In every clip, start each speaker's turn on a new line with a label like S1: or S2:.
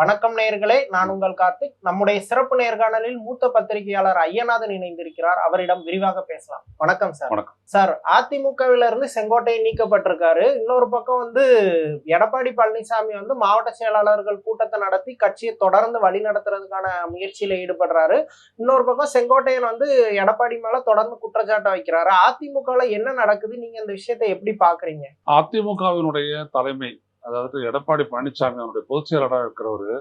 S1: வணக்கம் நேயர்களே நான் உங்கள் கார்த்திக். நம்முடைய சிறப்பு நேர்காணலில் மூத்த பத்திரிகையாளர் ஐயநாதன் இணைந்திருக்கிறார். அவரிடம் விரிவாக பேசலாம். வணக்கம் சார்.
S2: வணக்கம்.
S1: சார் அதிமுகவில இருந்து செங்கோட்டை நீக்கப்பட்டிருக்காரு. இன்னொரு பக்கம் வந்து எடப்பாடி பழனிசாமி வந்து மாவட்ட செயலாளர்கள் கூட்டத்தை நடத்தி கட்சியை தொடர்ந்து வழி நடத்துறதுக்கான முயற்சியில ஈடுபடுறாரு. இன்னொரு பக்கம் செங்கோட்டையன் வந்து எடப்பாடி மேல தொடர்ந்து குற்றச்சாட்டை வைக்கிறாரு. அதிமுகல என்ன நடக்குது? நீங்க இந்த விஷயத்தை எப்படி பாக்குறீங்க?
S2: அதிமுகவினுடைய தலைமை அதாவது எடப்பாடி பழனிசாமி அவருடைய பொதுச் செயலாளராக இருக்கிறவர்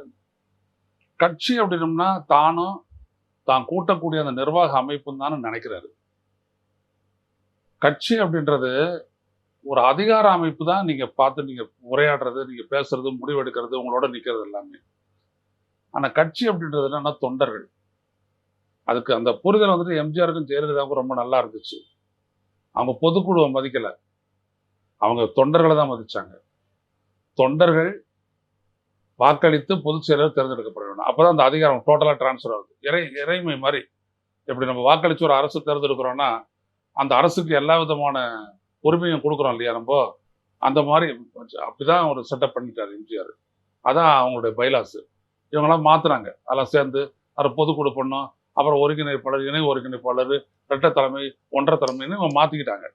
S2: கட்சி அப்படின்னம்னா தானும் தான் கூட்டக்கூடிய அந்த நிர்வாக அமைப்பும் தான் நினைக்கிறாரு. கட்சி அப்படின்றது ஒரு அதிகார அமைப்பு தான் நீங்க பார்த்து நீங்க உரையாடுறது நீங்க பேசுறது முடிவெடுக்கிறது உங்களோட நிக்கிறது எல்லாமே. ஆனா கட்சி அப்படின்றது என்னன்னா தொண்டர்கள். அதுக்கு அந்த புரிதல் வந்துட்டு எம்ஜிஆருக்கும் ஜெயலலிதாவுக்கும் ரொம்ப நல்லா இருந்துச்சு. அவங்க பொதுக்குழுவை மதிக்கல. அவங்க தொண்டர்களை தான் மதிச்சாங்க. தொண்டர்கள் வாக்களித்து பொதுச் செயலர் தேர்ந்தெடுக்கப்பட வேண்டும். அப்பதான் அந்த அதிகாரம் டோட்டலாக டிரான்ஸ்ஃபர் ஆகுது. இறை இறைமை மாதிரி எப்படி நம்ம வாக்களித்து ஒரு அரசு தேர்ந்தெடுக்கிறோன்னா அந்த அரசுக்கு எல்லா விதமான உரிமையும் கொடுக்குறோம் இல்லையா நம்ம? அந்த மாதிரி அப்படிதான் ஒரு செட்டப் பண்ணிட்டாரு எம்ஜிஆர். அதான் அவங்களுடைய பைலாஸு இவங்கெல்லாம் மாத்துறாங்க. அதெல்லாம் சேர்ந்து அதை பொதுக்குழு பண்ணோம். அப்புறம் ஒருங்கிணைப்பாளர் இணை ஒருங்கிணைப்பாளர் ரெட்டை தலைமை ஒன்றரை தலைமைன்னு இவங்க மாற்றிக்கிட்டாங்க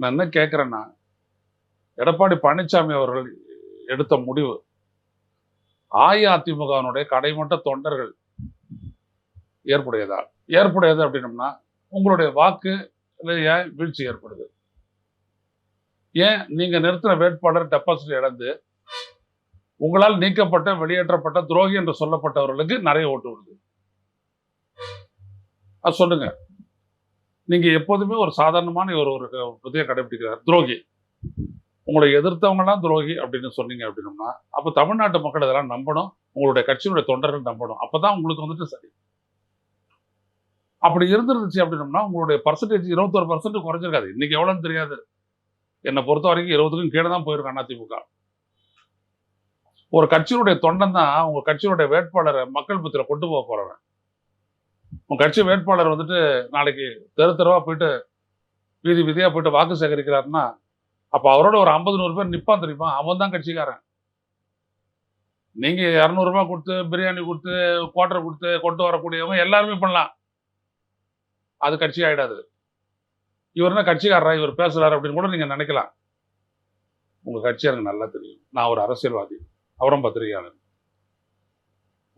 S2: நான் என்ன கேட்குறேன்னா எடப்பாடி பழனிசாமி அவர்கள் எடுத்த முடிவு. அஇஅதிமுகவினுடைய கடைமட்ட தொண்டர்கள் ஏற்புடையதா ஏற்புடையது அப்படின்னம்னா உங்களுடைய வாக்கு ஏன் வீழ்ச்சி ஏற்படுது? ஏன் நீங்க நிறுத்தின வேட்பாளர் டெபாசிட் இழந்து உங்களால் நீக்கப்பட்ட வெளியேற்றப்பட்ட துரோகி என்று சொல்லப்பட்டவர்களுக்கு நிறைய ஓட்டு வருது. அது சொல்லுங்க. நீங்க எப்போதுமே ஒரு சாதாரணமான ஒரு ஒரு புதிய கடைபிடிக்கிறார் துரோகி. உங்களை எதிர்த்தவங்கலாம் துரோகி அப்படின்னு சொன்னீங்க அப்படின்னோம்னா அப்போ தமிழ்நாட்டு மக்கள் இதெல்லாம் நம்பணும். உங்களுடைய கட்சியினுடைய தொண்டர்கள் நம்பணும். அப்பதான் உங்களுக்கு வந்துட்டு சரி. அப்படி இருந்துருந்துச்சு அப்படின்னோம்னா உங்களுடைய பர்சன்டேஜ் இருபத்தொரு பர்சன்ட் குறைஞ்சிருக்காது. இன்னைக்கு எவ்வளோன்னு தெரியாது. என்னை பொறுத்த வரைக்கும் இருபதுக்கும் கீழே தான் போயிருக்கான் அதிமுக. ஒரு கட்சியினுடைய தொண்டன் தான் உங்க கட்சியினுடைய வேட்பாளரை மக்கள் பத்திர கொண்டு போக போறவன். உங்க கட்சி வேட்பாளர் வந்துட்டு நாளைக்கு தெரு தெருவா போயிட்டு வீதி விதியா போயிட்டு வாக்கு சேகரிக்கிறாருன்னா அப்போ அவரோட ஒரு ஐம்பது நூறு பேர் நிற்பான் தெரியுமா? அவன் தான் கட்சிக்காரன். நீங்கள் இரநூறுபா கொடுத்து பிரியாணி கொடுத்து குவார்டர் கொடுத்து கொண்டு வரக்கூடியவங்க எல்லாருமே பண்ணலாம். அது கட்சி ஆகிடாது இவர் என்ன கட்சிக்காரரா? இவர் பேசுகிறார் அப்படின்னு கூட நீங்கள் நினைக்கலாம். உங்கள் கட்சி எனக்கு நல்லா தெரியும். நான் ஒரு அரசியல்வாதி அவரும் பத்திரிகையாளர்.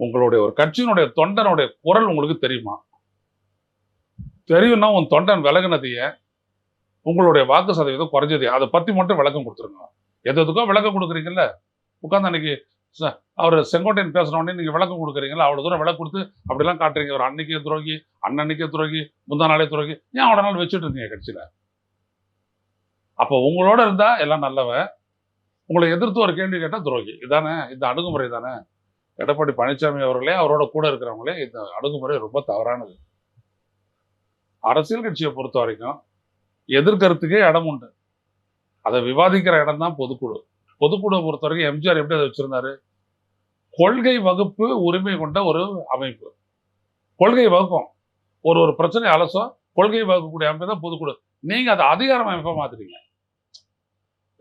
S2: உங்களுடைய ஒரு கட்சியினுடைய தொண்டனுடைய குரல் உங்களுக்கு தெரியுமா? தெரியும்னா உன் தொண்டன் விலகுனதைய உங்களுடைய வாக்கு சதவீதம் குறைஞ்சது. அதை பத்தி மட்டும் விளக்கம் கொடுத்துருங்க. எது எதுக்கோ விளக்கம் கொடுக்குறீங்கல்ல? உட்காந்து அன்னைக்கு அவர் செங்கோட்டையன் பேசுன உடனே நீங்க விளக்கம் கொடுக்குறீங்களா அவ்வளவு தூரம் விளக்கு கொடுத்து அப்படிலாம் காட்டுறீங்க. ஒரு அன்னைக்கே துரோகி அன்னன்னைக்கே துரோகி முந்தா நாளே துரோகி. ஏன் அவ்வளோ நாள் வச்சுட்டு இருந்தீங்க கட்சியில? அப்போ உங்களோட இருந்தா எல்லாம் நல்லவன் உங்களை எதிர்த்து ஒரு கேள்வி கேட்டா துரோகி. இதானே? இந்த அணுகுமுறை தானே? எடப்பாடி பழனிசாமி அவர்களே அவரோட கூட இருக்கிறவங்களே இந்த அணுகுமுறை ரொம்ப தவறானது. அரசியல் கட்சியை பொறுத்த வரைக்கும் எதிர்கருத்துக்கே இடம் உண்டு. அதை விவாதிக்கிற இடம் தான் பொதுக்குழு. பொதுக்குழுவை பொறுத்த வரைக்கும் எம்ஜிஆர் எப்படி அதை வச்சிருந்தாரு? கொள்கை வகுப்பு உரிமை கொண்ட ஒரு அமைப்பு. கொள்கை வகுப்போம் ஒரு ஒரு பிரச்சனை அலசம் கொள்கை வகுக்கக்கூடிய அமைப்பு தான் பொதுக்குழு. நீங்க அதை அதிகாரம் அமைப்பா மாத்துறீங்க.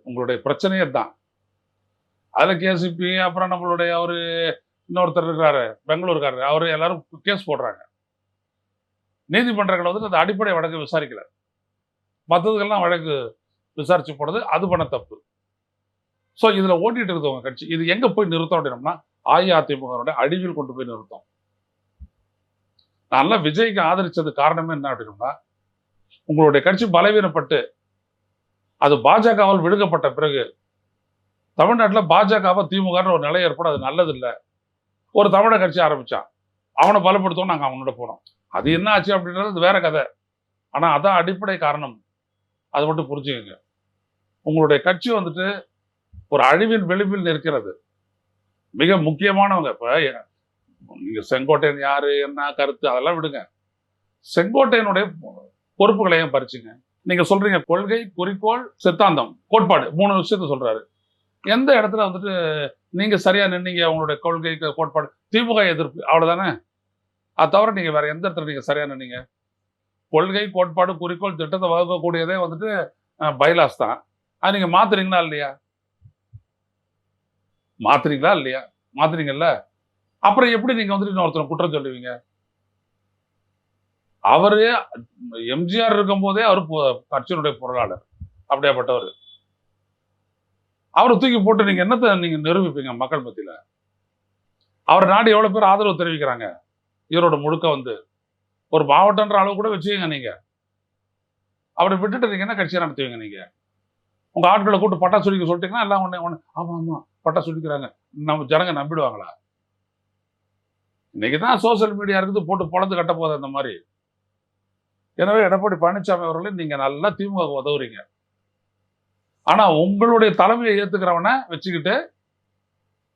S2: உங்களுடைய பிரச்சனையே தான் அதுல கேசிபி அப்புறம் நம்மளுடைய அவரு இன்னொருத்தர் இருக்கிறாரு பெங்களூர்காரரு. அவரு எல்லாரும் கேஸ் போடுறாங்க. நீதிமன்றங்கள் வந்து அந்த அடிப்படை வழக்கு விசாரிக்கிறார் மற்றதுக்கெல்லாம் வழக்கு விசாரிச்சு போடுறது அது பண்ண தப்பு. ஸோ இதுல ஓட்டிட்டு இருக்கவங்க கட்சி இது எங்க போய் நிறுத்தம் அப்படின்னம்னா அஇஅதிமுகவுடைய அடிவில் கொண்டு போய் நிறுத்தம். நல்லா விஜய்க்கு ஆதரிச்சது காரணமே என்ன அப்படின்னா உங்களுடைய கட்சி பலவீனப்பட்டு அது பாஜகவால் விடுக்கப்பட்ட பிறகு தமிழ்நாட்டில் பாஜகவை திமுகன்னு ஒரு நிலை ஏற்படும் அது நல்லது இல்லை ஒரு தமிழக கட்சி ஆரம்பிச்சான் அவனை பலப்படுத்தவும் நாங்கள் அவனோட போனோம். அது என்ன ஆச்சு அப்படின்றது வேற கதை. ஆனால் அதான் அடிப்படை காரணம். அதை மட்டும் புரிஞ்சுக்கங்க. உங்களுடைய கட்சி வந்துட்டு ஒரு அழிவின் விளிம்பில் நிற்கிறது. மிக முக்கியமானவங்க இப்போ நீங்கள் செங்கோட்டையன் யாரு என்ன கருத்து அதெல்லாம் விடுங்க. செங்கோட்டையனுடைய பொறுப்புகளையும் பறிச்சுங்க. நீங்க சொல்றீங்க கொள்கை குறிக்கோள் சித்தாந்தம் கோட்பாடு மூணு விஷயத்த சொல்றாரு. எந்த இடத்துல வந்துட்டு நீங்க சரியா நின்னீங்க உங்களுடைய கொள்கை கோட்பாடு திமுக எதிர்ப்பு அவ்வளவுதானே? அது தவிர நீங்க வேற எந்த இடத்துல நீங்க சரியா நின்னீங்க? கொள்கை கோட்பாடு குறிக்கோள் திட்டத்தை வகுக்கக்கூடியதே வந்துட்டு பைலாஸ் தான். அது நீங்க மாத்துறீங்களா இல்லையா? மாத்துறீங்களா இல்லையா? மாத்துறீங்கல்ல? அப்புறம் எப்படி நீங்க வந்துட்டு இன்னொருத்தனை குற்றம் சொல்லுவீங்க? அவரு எம்ஜிஆர் இருக்கும் போதே அவர் கட்சியினுடைய பொருளாளர். அப்படியாப்பட்டவர். அவரை தூக்கி போட்டு நீங்க என்னத்தை நீங்க நிரூபிப்பீங்க மக்கள் மத்தியில? அவர் நாடு எவ்வளவு பேர் ஆதரவு தெரிவிக்கிறாங்க? ஈரோடு முழுக்க வந்து. ஒரு மாவட்டன்ற அளவு கூட வச்சுக்கோங்க நீங்க. அவரை விட்டுட்டு நீங்க என்ன கட்சியை நடத்துவீங்க நீங்க. உங்க ஆட்களை கூட்டு பட்டா சுடிக்க சொல்லிட்டீங்கன்னா எல்லாம் ஒண்ணு ஒண்ணு ஆமா ஆமா பட்டா சுடிக்கிறாங்க நம்ம ஜனங்க நம்பிடுவாங்களா? இன்னைக்கு தான் சோசியல் மீடியா இருக்குது போட்டு பொழந்து கட்ட போகுது அந்த மாதிரி. எனவே எடப்பாடி பழனிசாமி அவர்களே நீங்க நல்லா திமுக உதவுறீங்க. ஆனா உங்களுடைய தலைமையை ஏத்துக்கிறவனை வச்சுக்கிட்டு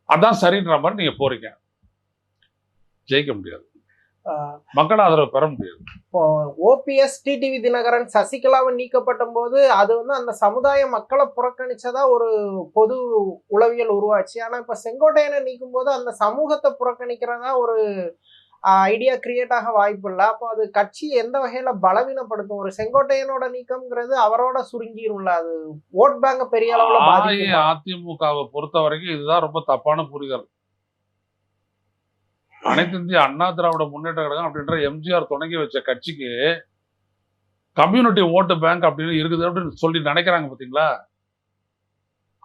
S2: அதான் சரின்ற மாதிரி நீங்க போறீங்க. ஜெயிக்க முடியாது. மக்கள் ஆதரவு பெற முடியாது.
S1: இப்போ ஓபிஎஸ் டிடிவி தினகரன் சசிகலாவை நீக்கப்பட்ட போது அது வந்து அந்த சமுதாய மக்களை புறக்கணிச்சதா ஒரு பொது உளவியல் உருவாச்சு. ஆனா இப்ப செங்கோட்டையனை நீக்கும் போது அந்த சமூகத்தை புறக்கணிக்கிறதா ஒரு ஐடியா கிரியேட் ஆக வாய்ப்பு இல்லை. அப்போ அது கட்சி எந்த வகையில பலவீனப்படுத்தும்? ஒரு செங்கோட்டையனோட நீக்கம்ங்கிறது அவரோட சுருங்கிரும்ல. அது ஓட் பேங்க பெரிய அளவுல
S2: அதிமுகவை பொறுத்த வரைக்கும் இதுதான் ரொம்ப தப்பான புரிதல். அனைத்து இந்திய அண்ணா திராவிட முன்னேற்ற கழகம் அப்படின்ற எம்ஜிஆர் தொடங்கி வச்ச கட்சிக்கு கம்யூனிட்டி ஓட்டு பேங்க் அப்படின்னு இருக்குது அப்படின்னு சொல்லி நினைக்கிறாங்க பார்த்தீங்களா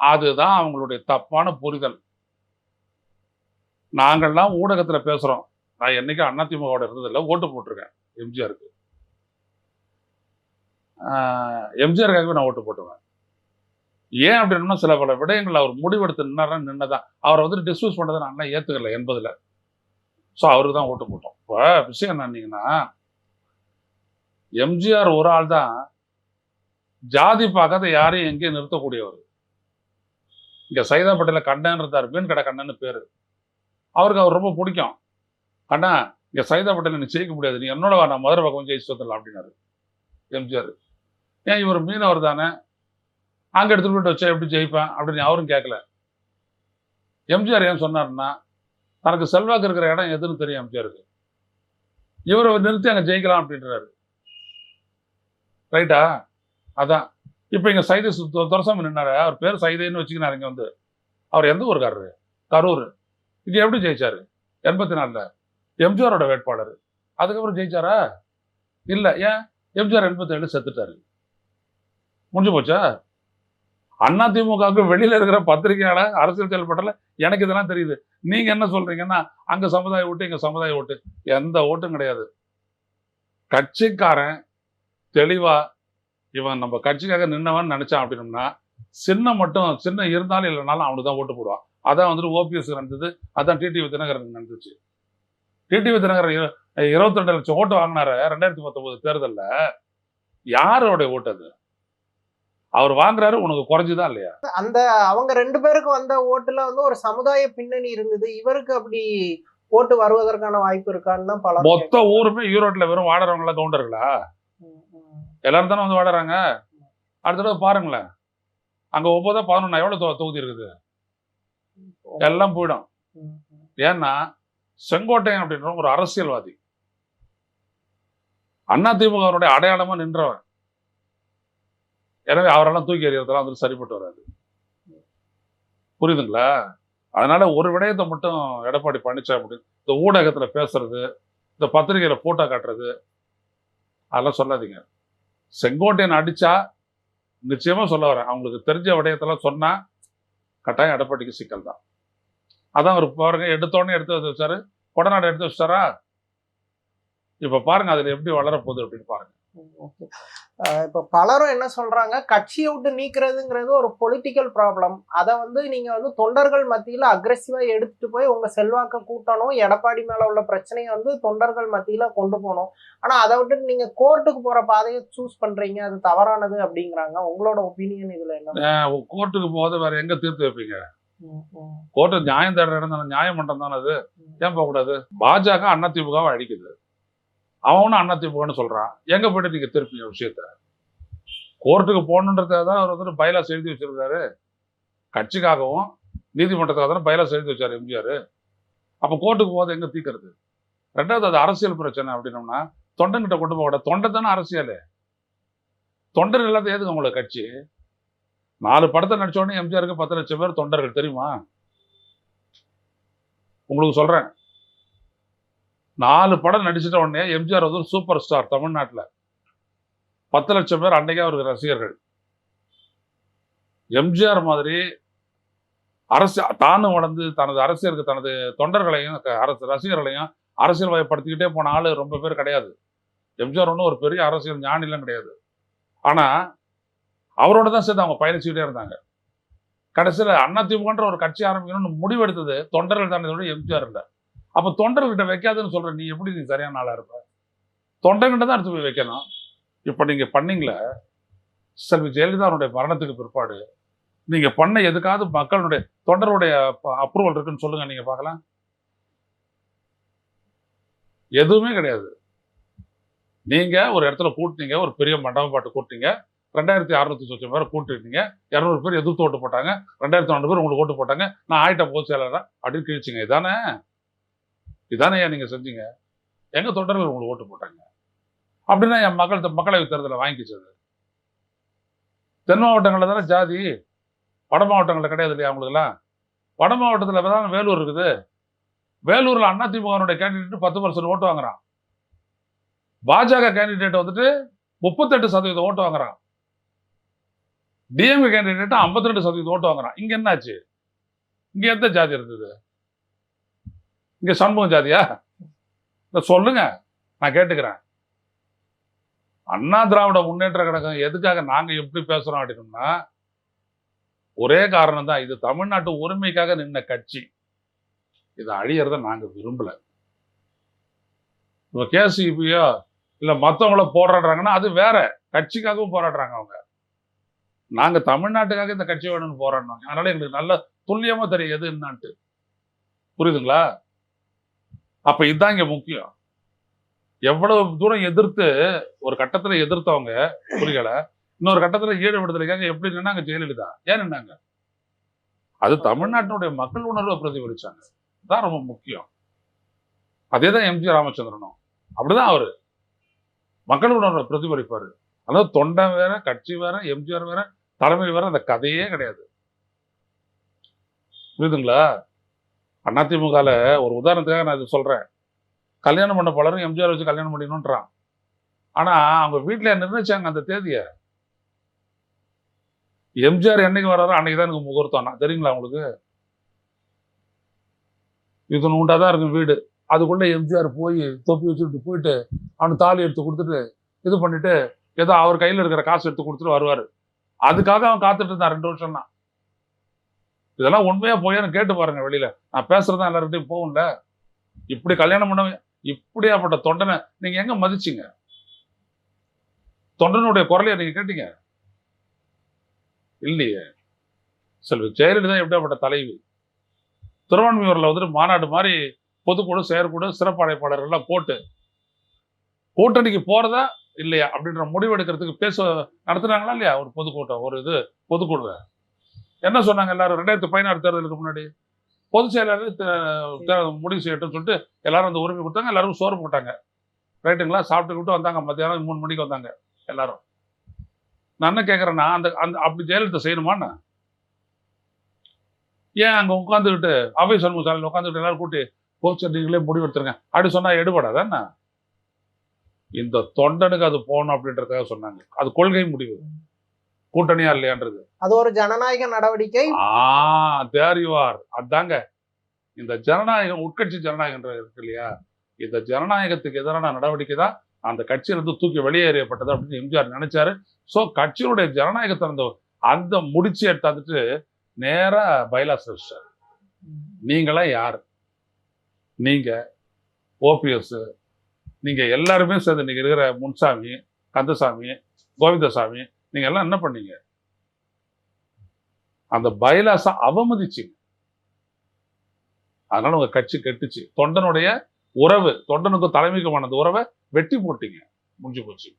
S2: அதுதான் அவங்களுடைய தப்பான புரிதல். நாங்கள்லாம் ஊடகத்தில் பேசுகிறோம் நான் என்னைக்கும் அதிமுகவோட இருந்ததில்லை ஓட்டு போட்டிருக்கேன் எம்ஜிஆருக்கு எம்ஜிஆருக்காகவே நான் ஓட்டு போட்டுவேன் ஏன் அப்படின்னா சில பல விடயங்கள் அவர் முடிவெடுத்து நின்னாரா நின்னதான். அவரை வந்து டிஸ்மிஸ் பண்ணதை நான் ஏற்றுக்கல எண்பதில் ஸோ அவருக்கு தான் ஓட்டு போட்டோம். இப்போ விஷயம் என்னன்னீங்கன்னா எம்ஜிஆர் ஒரு ஆள் தான் ஜாதி பார்க்காத யாரையும் எங்கேயும் நிறுத்தக்கூடியவர். இங்க சைதா கண்ணன் இருந்தார். மீன் கடை கண்ணன்னு பேரு. அவருக்கு அவர் ரொம்ப பிடிக்கும். அண்ணா இங்க சைதா நீ ஜெயிக்க முடியாது. நீ என்னோட வா நான் மதுரை பக்கம் ஜெயிச்சு வந்துடலாம் அப்படின்னாரு எம்ஜிஆர். ஏன் இவர் மீனவர் தானே? அங்க எடுத்துகிட்டு போயிட்டு வச்சா எப்படி ஜெயிப்பேன்? அப்படின்னு அவரும் கேட்கல எம்ஜிஆர் ஏன் சொன்னாருன்னா தனக்கு செல்வாக்கு இருக்கிற இடம் எதுன்னு தெரியும் எம்ஜிஆருக்கு இவரை நிறுத்தி அங்கே ஜெயிக்கலாம் அப்படின்றாரு. ரைட்டா? அதான். இப்போ இங்க சைதை துரசாமி நின்னாரு. அவர் பேர் சைதைன்னு வச்சுக்கினார் இங்கே வந்து. அவர் எந்த ஊருக்காரரு? கரூர். இங்கே எப்படி ஜெயிச்சாரு? எண்பத்தி நாலுல எம்ஜிஆரோட வேட்பாளர். அதுக்கப்புறம் ஜெயிச்சாரா? இல்லை. ஏன்? எம்ஜிஆர் எண்பத்தி ஏழு செத்துட்டாரு. முடிஞ்சு போச்சா? அண்ணா திமுகவுக்கு வெளியில் இருக்கிற பத்திரிகையாளர் அரசியல் செயல்பட்டல எனக்கு இதெல்லாம் தெரியுது. நீங்க என்ன சொல்றீங்கன்னா அங்க சமுதாய ஓட்டு இங்க சமுதாய ஓட்டு. எந்த ஓட்டும் கிடையாது. கட்சிக்காரன் தெளிவா இவன் நம்ம கட்சிக்காக நின்னவன் நினைச்சான் அப்படின்னம்னா சின்ன மட்டும் சின்ன இருந்தாலும் இல்லைனாலும் அவனுக்கு தான் ஓட்டு போடுவான். அதான் வந்துட்டு ஓபிஎஸ் நடந்தது அதான் டிடிவி தினகரன் நடந்துச்சு. டிடிவி தினகரன் இருபத்தி ரெண்டு லட்சம் ஓட்டு வாங்கினாரு ரெண்டாயிரத்தி பத்தொன்பது தேர்தலில். யாரோட ஓட்டு அது? அவர் வாங்குறாரு உனக்கு குறைஞ்சுதான் இல்லையா?
S1: அந்த அவங்க ரெண்டு பேருக்கு வந்த ஓட்டுல வந்து ஒரு சமுதாய பின்னணி இருந்தது. இவருக்கு அப்படி ஓட்டு வருவதற்கான வாய்ப்பு இருக்கான்னு தான் பல
S2: மொத்த ஊருமே ஈரோட்ல வெறும் வாடுறவங்களா கவுண்டர்களா? எல்லாரும் தானே வந்து வாடுறாங்க. அடுத்த தடவை பாருங்களேன். அங்க ஒன்பதா பதினொன்னா எவ்வளவு தொகுதி இருக்குது? எல்லாம் போயிடும். ஏன்னா செங்கோட்டையன் அப்படின்ற ஒரு அரசியல்வாதி. அண்ணா திமுகவுடைய அடையாளமா நின்றவன். எனவே அவரெல்லாம் தூக்கி எறியறதெல்லாம் வந்து சரிப்பட்டு வராது. புரியுதுங்களா? அதனால ஒரு விடயத்தை மட்டும் எடப்பாடி பழனிசாமி இந்த ஊடகத்துல பேசுறது இந்த பத்திரிகையில போட்டோ காட்டுறது அதெல்லாம் சொல்லாதீங்க. செங்கோட்டையன் அடிச்சா நிச்சயமா சொல்ல வரேன். அவங்களுக்கு தெரிஞ்ச விடயத்தெல்லாம் சொன்னா கட்டாயம் எடப்பாடிக்கு சிக்கல் தான். அதான் அவர் பாருங்க எடுத்தோடனே எடுத்து வந்து வச்சாரு. கொடநாடு எடுத்து வச்சாரா இப்ப பாருங்க அதுல எப்படி வளர போகுது அப்படின்னு பாருங்க.
S1: இப்போ பலரும் என்ன சொல்றாங்க? கட்சியை விட்டு நீக்கிறதுங்கிறது ஒரு பொலிட்டிக்கல் ப்ராப்ளம் அதை வந்து நீங்க வந்து தொண்டர்கள் மத்தியில அக்ரெசிவா எடுத்துட்டு போய் உங்க செல்வாக்க கூட்டணும். எடப்பாடி மேல உள்ள பிரச்சனையை வந்து தொண்டர்கள் மத்தியில கொண்டு போகணும். ஆனா அதை விட்டுட்டு நீங்க கோர்ட்டுக்கு போற பாதையை சூஸ் பண்றீங்க. அது தவறானது அப்படிங்கிறாங்க. உங்களோட ஒப்பீனியன் இதுல என்ன?
S2: கோர்ட்டுக்கு போகாத. வேற எங்க தீர்த்து வைப்பீங்க? கோர்ட்டு நியாயம் தேடுற இடம் தானே. நியாயம் பண்றம் தானே அது ஏன் போகக்கூடாது? பாஜக அண்ணா திமுகவை அடிக்குது அவனும் அண்ணா திமுகன்னு சொல்றான். எங்கே போயிட்டு நீங்கள் திருப்பீங்க விஷயத்த? கோர்ட்டுக்கு போகணுன்றதுக்காக தான் அவர் வந்துட்டு பைலாஸ் எழுதி வச்சிருக்காரு. கட்சிக்காகவும் நீதிமன்றத்துக்காக தானே பைலாஸ் எழுதி வச்சாரு எம்ஜிஆர். அப்போ கோர்ட்டுக்கு போகாத எங்க தீக்கிறது? ரெண்டாவது அது அரசியல் பிரச்சனை அப்படின்னோம்னா தொண்டன்கிட்ட கொண்டு போக தொண்டை தானே அரசியல். தொண்டர் இல்லாத எதுக்கு உங்களுக்கு கட்சி? நாலு படத்தை நடிச்ச உடனே எம்ஜிஆருக்கு பத்து லட்சம் பேர் தொண்டர்கள் தெரியுமா? உங்களுக்கு சொல்றேன். நாலு படம் நடிச்சிட்ட உடனே எம்ஜிஆர் வந்து ஒரு சூப்பர் ஸ்டார் தமிழ்நாட்டுல. பத்து லட்சம் பேர் அன்னைக்கே அவருக்கு ரசிகர்கள். எம்ஜிஆர் மாதிரி அரசு தானும் வளர்ந்து தனது அரசியலுக்கு தனது தொண்டர்களையும் அரசு ரசிகர்களையும் அரசியல் வயப்படுத்திக்கிட்டே போன ஆளு ரொம்ப பேர் கிடையாது. எம்ஜிஆர் ஒன்றும் ஒரு பெரிய அரசியல் ஞானிலாம் கிடையாது. ஆனா அவரோட தான் சேர்த்து அவங்க பயணிச்சுக்கிட்டே இருந்தாங்க. கடைசியில் அதிமுகன்ற ஒரு கட்சி ஆரம்பிக்கணும்னு முடிவெடுத்தது தொண்டர்கள் தானே எம்ஜிஆர் இல்லை. அப்போ தொண்டர்கிட்ட வைக்காதுன்னு சொல்கிற நீ எப்படி நீ சரியான ஆளாக இருப்ப? தொண்டர்கிட்ட தான் எடுத்து போய் வைக்கணும். இப்போ நீங்கள் பண்ணீங்களே செல்வி ஜெயலலிதாவுடைய மரணத்துக்கு பிற்பாடு நீங்கள் பண்ண எதுக்காவது மக்களுடைய தொண்டருடைய அப்ரூவல் இருக்குன்னு சொல்லுங்கள் நீங்கள் பார்க்கலாம். எதுவுமே கிடையாது. நீங்கள் ஒரு இடத்துல கூட்டினீங்க ஒரு பெரிய மண்டபம் பாட்டு கூட்டினீங்க ரெண்டாயிரத்தி அறுநூத்தி சொச்சம் பேர் கூட்டிருந்தீங்க இரநூறு பேர் எதிர்த்து ஓட்டு போட்டாங்க ரெண்டாயிரத்தி நானூறு பேர் உங்களுக்கு ஓட்டு போட்டாங்க நான் ஆயிட்ட பொதுச் செயலாளரா அப்படின்னு கிழிச்சிங்க. இதானே? இதானே ஏன் நீங்க செஞ்சீங்க? எங்க தொண்டர்கள் உங்களுக்கு ஓட்டு போட்டாங்க? அப்படின்னா என் மக்கள் மக்களவை தேர்தலை வாங்கிக்கிச்சது. தென் மாவட்டங்களில் தானே ஜாதி? வட மாவட்டங்களில் கிடையாது இல்லையா அவங்களுக்குலாம் வட மாவட்டத்தில் தான் வேலூர் இருக்குது. வேலூரில் அண்ணா திமுகனுடைய கேண்டிடேட் பத்து பர்சன்ட் ஓட்டு வாங்குறான். பாஜக கேண்டிடேட் வந்துட்டு முப்பத்தெட்டு சதவீதம் ஓட்டு வாங்குறான். டிஎம்கே கேண்டிடேட் ஐம்பத்தி ரெண்டு சதவீதம் ஓட்டு வாங்குறான். இங்கே என்னாச்சு? இங்கே எந்த ஜாதி இருந்தது? இங்க சண்முகம் ஜாதியா? இத சொல்லுங்க நான் கேட்டுக்கிறேன். அண்ணா திராவிட முன்னேற்ற கழகம் எதுக்காக நாங்க எப்படி பேசுறோம் அப்படின்னா ஒரே காரணம் தான் இது தமிழ்நாட்டு உரிமைக்காக நின்ன கட்சி. இதை அழியறத நாங்க விரும்பல. இப்போ கேசிபியோ இல்ல மற்றவங்கள போராடுறாங்கன்னா அது வேற. கட்சிக்காகவும் போராடுறாங்க அவங்க. நாங்க தமிழ்நாட்டுக்காக இந்த கட்சி வேணும்னு போராடினோம் அதனால எங்களுக்கு நல்ல துல்லியமா தெரியும் எது என்னான்ட்டு. புரியுதுங்களா? அப்ப இதுதான் இங்க முக்கியம். எவ்வளவு தூரம் எதிர்த்து ஒரு கட்டத்துல எதிர்த்தவங்க புரியல இன்னொரு கட்டத்துல ஈடு விடுதலைக்காக எப்படி நின்னாங்க ஜெயலலிதா? ஏன் நின்னாங்க? அது தமிழ்நாட்டினுடைய மக்கள் உணர்வை பிரதிபலிச்சாங்க. தான் ரொம்ப முக்கியம். அதே தான் எம்ஜி ராமச்சந்திரனும். அப்படிதான் அவரு. மக்கள் உணர்வை பிரதிபலிப்பாரு. அதாவது தொண்டன் வேற கட்சி வேற எம்ஜிஆர் வேற தலைமை வேற அந்த கதையே கிடையாது. புரியுதுங்களா? அதிமுகவில் ஒரு உதாரணத்துக்காக நான் இது சொல்றேன். கல்யாணம் பண்ண பலரும் எம்ஜிஆர் வச்சு கல்யாணம் பண்ணிடணுன்றான் ஆனா அவங்க வீட்டில் நிர்ணயிச்சாங்க அந்த தேதிய. எம்ஜிஆர் என்னைக்கு வர்றாரோ அன்னைக்கு தான் எனக்கு முகூர்த்தம் நான் தெரியுங்களா உங்களுக்கு? இது உண்டா தான் இருக்கும் வீடு. அதுக்குள்ள எம்ஜிஆர் போய் தொப்பி வச்சுட்டு போயிட்டு அவனு தாலி எடுத்து கொடுத்துட்டு இது பண்ணிட்டு ஏதோ அவர் கையில இருக்கிற காசு எடுத்து கொடுத்துட்டு வருவாரு. அதுக்காக அவன் காத்துட்டு இருந்தான் ரெண்டு வருஷம் தான் இதெல்லாம் உண்மையா போயான்னு கேட்டு பாருங்க வெளியில. நான் பேசுறதா எல்லார்கிட்டையும் போகும்ல. இப்படி கல்யாணம் பண்ண இப்படியாப்பட்ட தொண்டனை நீங்க எங்க மதிச்சீங்க? தொண்டனுடைய குரலையை நீங்க கேட்டீங்க? இல்லையே. செல்வி ஜெயலலிதா எப்படியாப்பட்ட தலைவி? திருவான்மையூர்ல வந்துட்டு மாநாடு மாதிரி பொதுக்குழு செயற்குழு சிறப்பு அழைப்பாளர்கள்லாம் போட்டு கூட்டணிக்கு போறதா இல்லையா அப்படின்ற முடிவு எடுக்கிறதுக்கு பேச நடத்துனாங்களா இல்லையா? ஒரு பொதுக்கூட்டம் ஒரு இது பொதுக்கூட்டம் என்ன சொன்னாங்க எல்லாரும்? ரெண்டாயிரத்தி பதினாறு தேர்தலுக்கு முன்னாடி. பொதுச் செயலாளர் முடிவு செய்யட்டும் சொல்லிட்டு எல்லாரும் அந்த உரிமை கொடுத்தாங்க. எல்லாரும் சோறு போட்டாங்க. ரைட்டுங்களா? சாப்பிட்டுக்கிட்டு வந்தாங்க. மத்தியானம் மூணு மணிக்கு வந்தாங்க எல்லாரும். நான் என்ன கேட்குறேன்னா அந்த அந்த அப்படி ஜெயலலிதா செய்யணுமான்னு? ஏன் அங்கே உட்காந்துக்கிட்டு அவை சண்முக சாலையில் உட்காந்துக்கிட்டு எல்லாரும் கூட்டி போச்சு நீங்களே முடிவெடுத்துருங்க அப்படி சொன்னா எடுபடாதானே இந்த தொண்டனுக்கு அது போகணும் அப்படின்றதுக்காக சொன்னாங்க. அது கொள்கை முடிவு. கூட்டணியா இல்லையான்றது.
S1: அது ஒரு ஜனநாயக நடவடிக்கை.
S2: தேர் யூ ஆர் அதாங்க. இந்த ஜனநாயகம் உட்கட்சி ஜனநாயகம்ன்றது இருக்கு இல்லையா? இந்த ஜனநாயகத்துக்கு எதிரான நடவடிக்கை தான் அந்த கட்சியிலிருந்து தூக்கி வெளியேறியப்பட்டது அப்படின்னு எம்ஜிஆர் நினைச்சாரு. சோ கட்சியினுடைய ஜனநாயகத்தை அந்த அந்த முடிச்சு எடுத்தாந்துட்டு நேரா பைலாஸ் வச்சார் நீங்களாம் யார்? நீங்க ஓபிஎஸ் நீங்க எல்லாருமே சேர்ந்து நீங்க இருக்கிற முன்சாமி கந்தசாமி கோவிந்தசாமி நீங்க எல்லாம் என்ன பண்ணீங்க? அந்த பைலாஸ அவமதிச்சிங்க. அதனால உங்க கட்சி கெட்டுச்சு. தொண்டனுடைய உறவு தொண்டனுக்கும் தலைமைக்குமான அந்த உறவை வெட்டி போட்டீங்க. முடிஞ்சு போச்சு.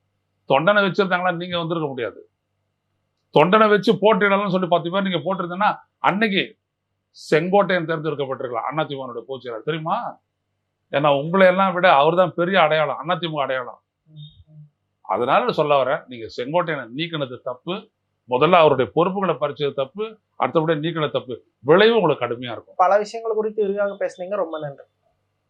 S2: தொண்டனை வச்சிருந்தாங்களா நீங்க வந்திருக்க முடியாது. தொண்டனை வச்சு போட்டிடலாம் சொல்லி பத்து பேர் நீங்க போட்டிருந்தீங்கன்னா அன்னைக்கு செங்கோட்டையன் தேர்ந்தெடுக்கப்பட்டிருக்கலாம். அதிமுகனுடைய பொதுச்செயலாளர் தெரியுமா? ஏன்னா உங்களை எல்லாம் விட அவர்தான் பெரிய அடையாளம். அதிமுக அடையாளம். அதனால சொல்ல வரேன் நீங்க செங்கோட்டையனை நீக்கினது தப்பு முதல்ல அவருடைய பொறுப்புகளை பறிச்சது தப்பு அடுத்தபடியே நீக்கின தப்பு. விளைவு உங்களுக்கு கடுமையா இருக்கும்.
S1: பல விஷயங்கள் குறித்து விரிவாக பேசுனீங்க ரொம்ப நன்றி.